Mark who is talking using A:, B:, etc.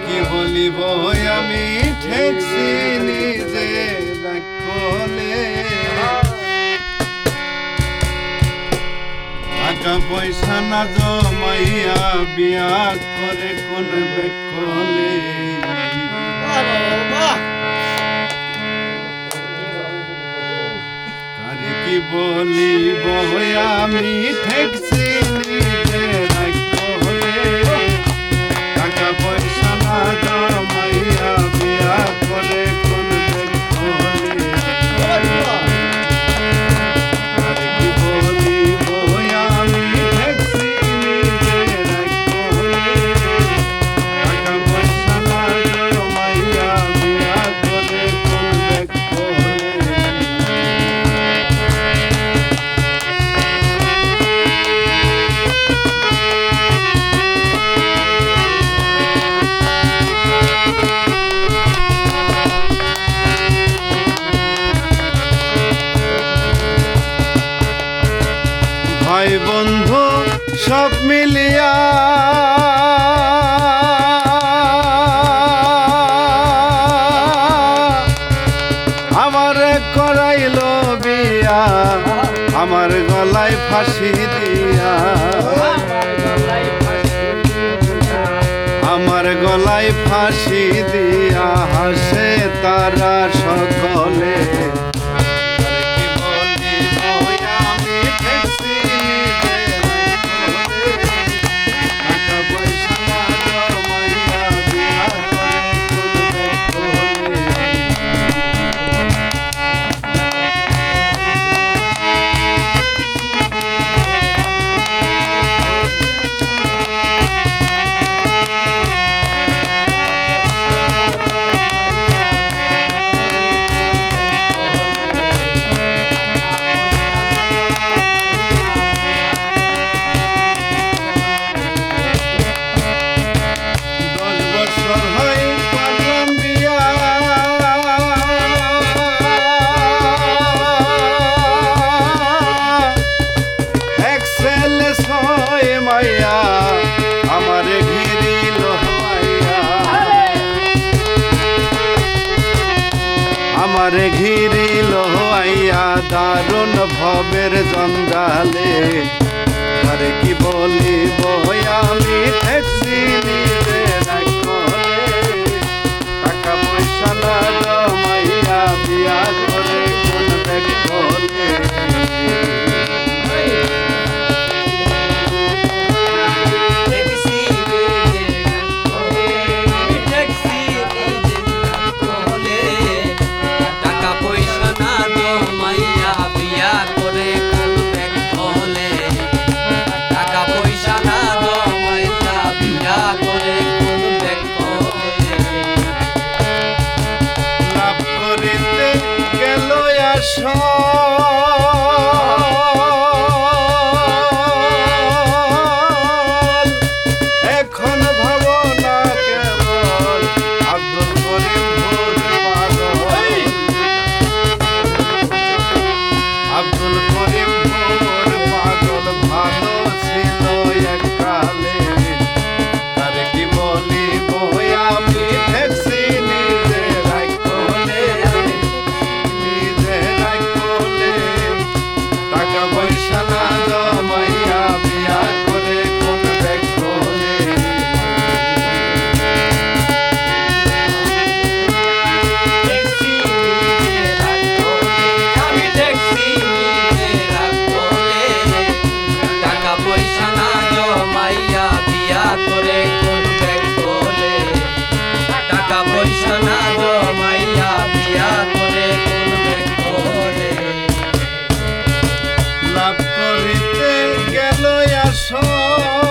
A: কি বলিব আমি ঠেকছি নিজে রাখলে টাকা পয়সা না জমাইয়া বিয়া করে কোন বেকলে কারে কি বলিব আমি ঠেকছি হইল বিয়া আমার গলায় ফাঁসি দিয়া। আমার গলায় ফাঁসি দিয়া হাসে তারা সত আমার ঘিরি আইয়া দারুণ ভবের জঞ্জালে। আর কি বলিব আমি ঠেকছি
B: নিজের
A: show. মরিতে গেল আসর